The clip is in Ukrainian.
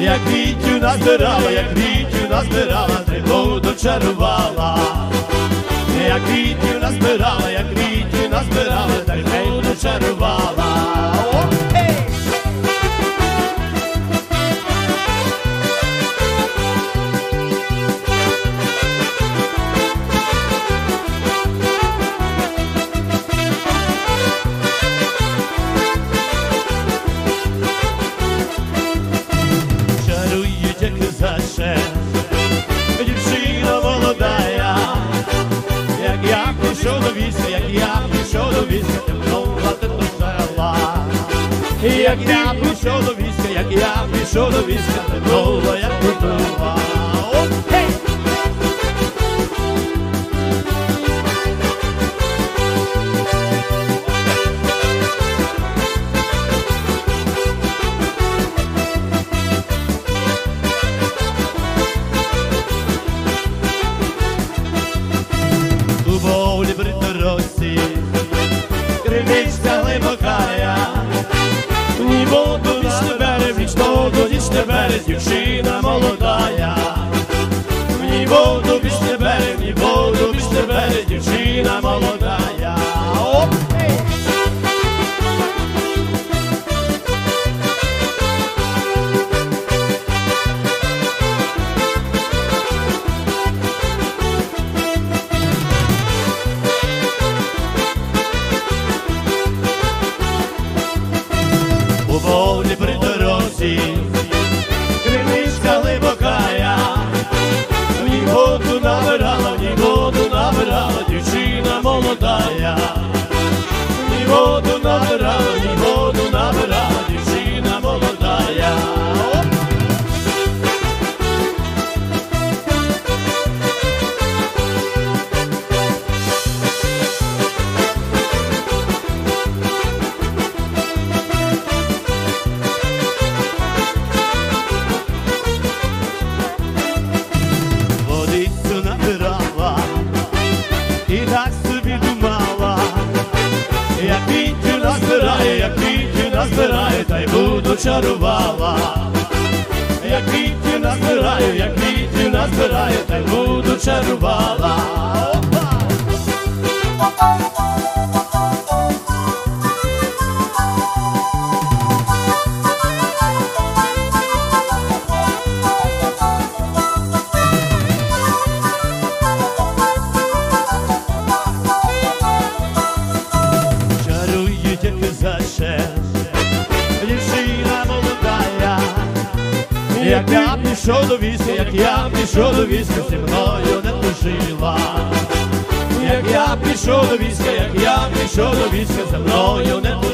Як вітю назбирала, як вітю назбирала, тривогу дочарувала, як вітю назбирала, як вітю назбирала, тривогу дочарувала. Війська, темнова ти села. Як я пішов до війська, як я пішов до війська, темнова, як готова. Ні воду ніч не бере, ніч воду ніч не бере, дівчина дівчина вітю назбирає, та й буду чарувала, як квітів назбираю, як квітів назбираю, та й буду чарувала. Пішов до вісі, як я пішов до вісі, зі мною не дружила. Як я пішов до війська, як я пішов до війська, зі мною не дружила.